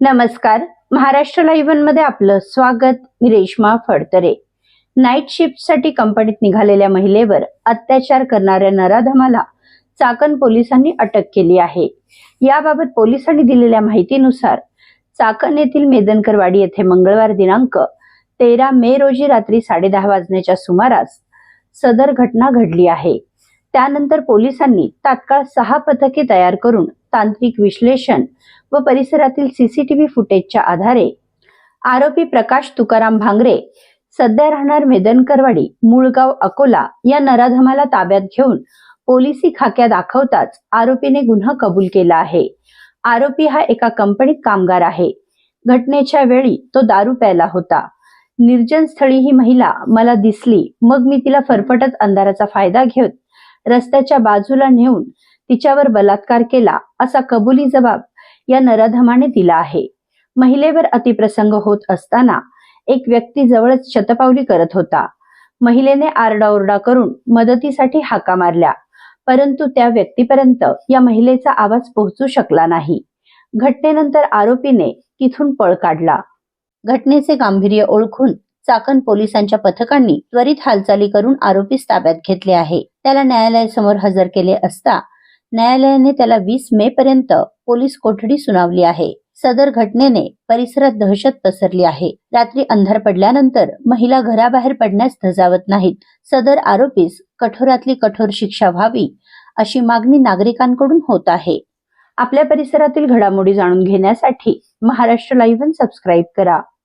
नमस्कार. महाराष्ट्र लाईव्हमध्ये आपलं स्वागत. मी रेश्मा फडतरे. नाईट शिफ्टसाठी कंपनीत निघालेल्या महिलेवर अत्याचार करणाऱ्या नराधमाला चाकण पोलिसांनी अटक केली आहे. याबाबत पोलिसांनी दिलेल्या माहितीनुसार चाकण येथील मेदनकरवाडी येथे मंगळवार दिनांक तेरा मे रोजी रात्री साडेदहा वाजण्याच्या सुमारास सदर घटना घडली आहे. त्यानंतर पोलिसांनी तात्काळ सहा पथके तयार करून तांत्रिक विश्लेषण व परिसरातील सीसीटीव्ही फुटेजच्या आधारे आरोपी प्रकाश तुकाराम भांगरे सध्या राहणार मेदनकरवाडी मूळगाव अकोला या नराधमाला ताब्यात घेऊन पोलिसी खाक्या दाखवताच आरोपीने गुन्हा कबूल केला आहे. आरोपी हा एका कंपनीत कामगार आहे. घटनेच्या वेळी तो दारू प्यायला होता. निर्जन स्थळी ही महिला मला दिसली मग मी तिला फरफटत अंधाराचा फायदा घेत रस्त्याच्या बाजूला नेऊन तिच्यावर बलात्कार केला असा कबुली जबाब या नराधमाने दिला आहे. महिलेवर अतिप्रसंग होत असताना एक व्यक्ती जवळच शतपावली करत होता. महिलेने आरडाओरडा करून मदतीसाठी हाका मारल्या परंतु त्या व्यक्तीपर्यंत या महिलेचा आवाज पोहोचू शकला नाही. घटनेनंतर आरोपीने तिथून पळ काढला. घटनेचे गांभीर्य ओळखून चाकण पोलिसांच्या पथकांनी त्वरित हालचाली करून आरोपीस ताब्यात घेतले आहे. त्याला न्यायालयासमोर हजर केले असता न्यायालयाने त्याला वीस मे पर्यंत पोलीस कोठडी सुनावली आहे. सदर घटनेने परिसरात दहशत पसरली आहे. रात्री अंधार पडल्यानंतर महिला घराबाहेर पडण्यास धजावत नाहीत. सदर आरोपीस कठोरातली कठोर शिक्षा व्हावी अशी मागणी नागरिकांकडून होत आहे. आपल्या परिसरातील घडामोडी जाणून घेण्यासाठी महाराष्ट्र लाईव्ह सबस्क्राईब करा.